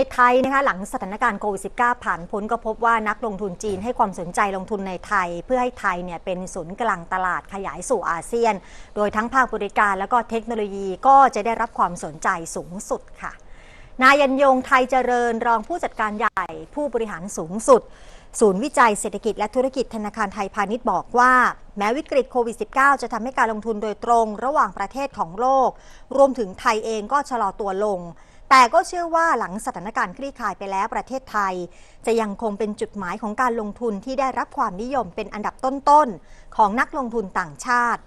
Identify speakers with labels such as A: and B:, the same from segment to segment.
A: ในไทยนะคะหลังสถานการณ์โควิด -19 ผ่านพ้นก็พบว่านักลงทุนจีนให้ความสนใจลงทุนในไทย เพื่อให้ไทยเนี่ยเป็นศูนย์กลางตลาดขยายสู่อาเซียน โดยทั้งภาคบริการและก็เทคโนโลยีก็จะได้รับความสนใจสูงสุดค่ะ นายยันยงไทยเจริญรองผู้จัดการใหญ่ผู้บริหารสูงสุด ศูนย์วิจัยเศรษฐกิจและธุรกิจธนาคารไทยพาณิชย์บอกว่า แม้วิกฤตโควิด -19 จะทำให้การลงทุนโดยตรง ระหว่างประเทศของโลก รวมถึงไทยเองก็ชะลอตัวลง แต่ก็เชื่อว่าหลังสถานการณ์คลี่คลายไปแล้วประเทศไทย จะยังคงเป็นจุดหมายของการลงทุนที่ได้รับความนิยมเป็นอันดับต้นๆ ของนักลงทุนต่างชาติ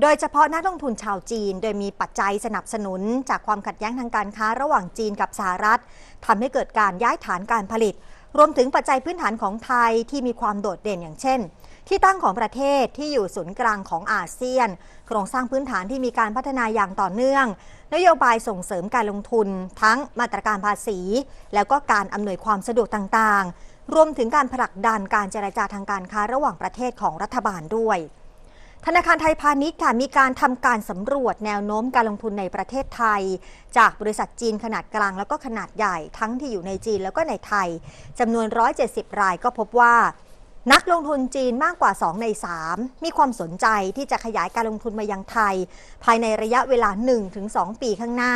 A: โดยเฉพาะนักลงทุนชาวจีน โดยมีปัจจัยสนับสนุน จากความขัดแย้งทางการค้าระหว่างจีนกับสหรัฐทำให้เกิดการย้ายฐานการผลิต รวมถึงปัจจัยพื้นฐานของไทยที่มีความโดดเด่นอย่างเช่น ที่ตั้งของประเทศที่อยู่ศูนย์กลางของอาเซียน โครงสร้างพื้นฐานที่มีการพัฒนาอย่างต่อเนื่อง นโยบายส่งเสริมการลงทุน ทั้งมาตรการภาษี แล้วก็การอำนวยความสะดวกต่างๆ รวมถึงการผลักดันการเจรจาทางการค้าระหว่างประเทศของรัฐบาลด้วยธนาคารไทยพาณิชย์ค่ะมีการทำการสำรวจแนวโน้มการลงทุนในประเทศไทย จากบริษัทจีนขนาดกลางแล้วก็ขนาดใหญ่ ทั้งที่อยู่ในจีนแล้วก็ในไทยจำนวน 170 รายก็พบว่า นักลงทุนจีนมากกว่า 2 ใน 3 มีความสนใจที่จะขยายการลงทุนมายังไทย ภายในระยะเวลา 1-2 ปีข้างหน้า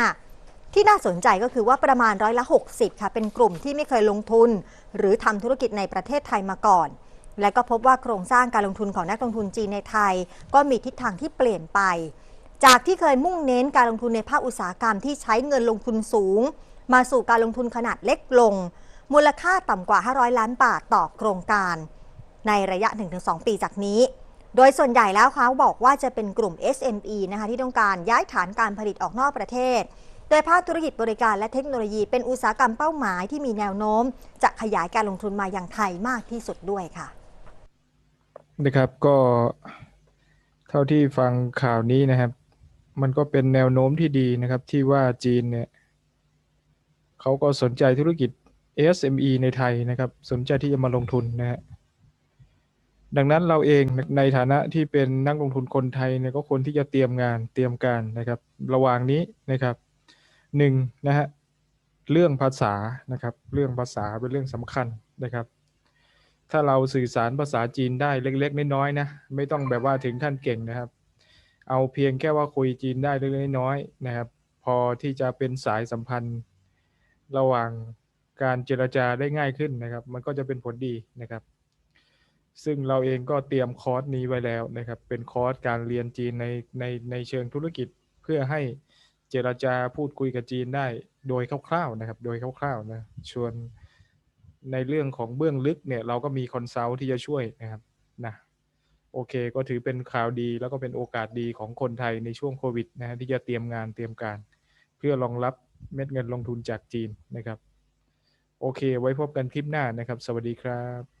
A: ที่น่าสนใจก็คือว่าประมาณร้อยละ 60 ค่ะเป็นกลุ่มที่ไม่เคยลงทุน หรือทำธุรกิจในประเทศไทยมาก่อน และก็พบว่าโครงสร้างการลงทุนของนักลงทุนจีนในไทย ก็มีทิศทางที่เปลี่ยนไป จากที่เคยมุ่งเน้นการลงทุนในภาคอุตสาหกรรมที่ใช้เงินลงทุนสูง มาสู่การลงทุนขนาดเล็กลง มูลค่าต่ำกว่า 500 ล้านบาทต่อโครงการ ในระยะ 1-2 ปีจากนี้ โดยส่วนใหญ่แล้วเขาบอกว่าจะเป็นกลุ่ม SME นะคะที่ต้องการย้ายฐานการผลิตออกนอกประเทศ โดยภาคธุรกิจบริการและเทคโนโลยีเป็นอุตสาหกรรมเป้าหมายที่มีแนวโน้ม จะขยายการลงทุนมาอย่างไทยมากที่สุดด้วยค่ะ
B: นะครับก็เท่าที่ฟังข่าวนี้นะครับ มันก็เป็นแนวโน้มที่ดีนะครับที่ว่าจีนเนี่ยเขาก็สนใจธุรกิจ SME ในไทยนะครับ สนใจที่จะมาลงทุนนะฮะ ดังนั้นเราเองในฐานะที่เป็นนักลงทุนคนไทยเนี่ยก็ควรที่จะเตรียมงานเตรียมการนะครับ ระหว่างนี้นะครับหนึ่งนะฮะเรื่องภาษานะครับ เรื่องภาษาเป็นเรื่องสำคัญนะครับ ถ้าเราสื่อสารภาษาจีนได้เล็กๆน้อยๆนะไม่ต้องแบบว่าถึงขั้นเก่งนะครับ เอาเพียงแค่ว่าคุยจีนได้เล็กๆน้อยๆนะครับ พอที่จะเป็นสายสัมพันธ์ ระหว่างการเจรจาได้ง่ายขึ้นนะครับ มันก็จะเป็นผลดีนะครับ ซึ่งเราเองก็เตรียมคอร์สนี้ไว้แล้วนะครับ เป็นคอร์สการเรียนจีนในในในเชิงธุรกิจเพื่อให้เจรจาพูดคุยกับจีนได้โดยคร่าวๆนะครับ โดยคร่าวๆนะชวนในเรื่องของเบื้องลึกเนี่ยเราก็มีคอนซัลท์ที่จะช่วยนะครับนะโอเคก็ถือเป็นข่าวดีแล้วก็เป็นโอกาสดีของคนไทยในช่วงโควิดนะฮะที่จะเตรียมงานเตรียมการ เพื่อรองรับเม็ดเงินลงทุนจากจีนนะครับ โอเค ไว้พบกันคลิปหน้านะครับ สวัสดีครับ